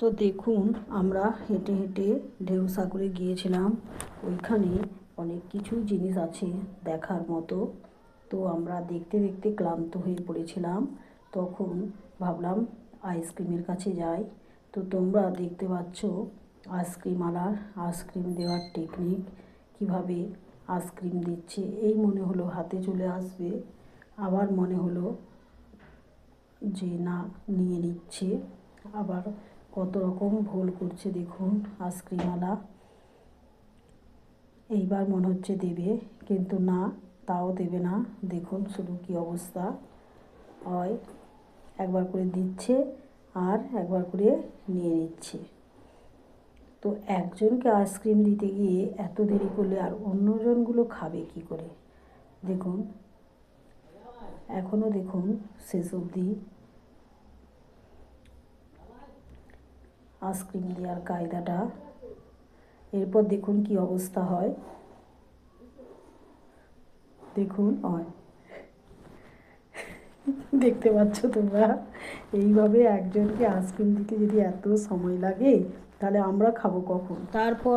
তো দেখুন, আমরা হেঁটে হেঁটে ঢেউ সাগরে গিয়েছিলাম। ওইখানে অনেক কিছু জিনিস আছে দেখার মতো। তো আমরা দেখতে দেখতে ক্লান্ত হয়ে পড়েছিলাম। তখন ভাবলাম আইসক্রিমের কাছে যাই। তো তোমরা দেখতে পাচ্ছ আইসক্রিমওয়ালার আইসক্রিম দেওয়ার টেকনিক, কীভাবে আইসক্রিম দিচ্ছে, এই মনে হলো হাতে চলে আসবে। আবার মনে হলো যে, না, নিয়ে নিচ্ছে। আবার কত রকম ভুল করছে দেখুন আইসক্রিমওয়ালা। এইবার মনে হচ্ছে দেবে, কিন্তু না, তাও দেবে না। দেখুন শুধু কি অবস্থা। হয় একবার করে দিচ্ছে আর একবার করে নিয়ে নিচ্ছে। তো একজনকে আইসক্রিম দিতে গিয়ে এত দেরি করলে আর অন্যজনগুলো খাবে কি করে? দেখুন এখনও দেখুন শেষ অবধি আইসক্রিম দেওয়ার কায়দাটা। এরপর দেখুন কি অবস্থা হয়। দেখুন, হয়। দেখতে পাচ্ছ তোমরা? এইভাবে একজনকে আইসক্রিম দিতে যদি এত সময় লাগে, তাহলে আমরা খাব কখন? তারপর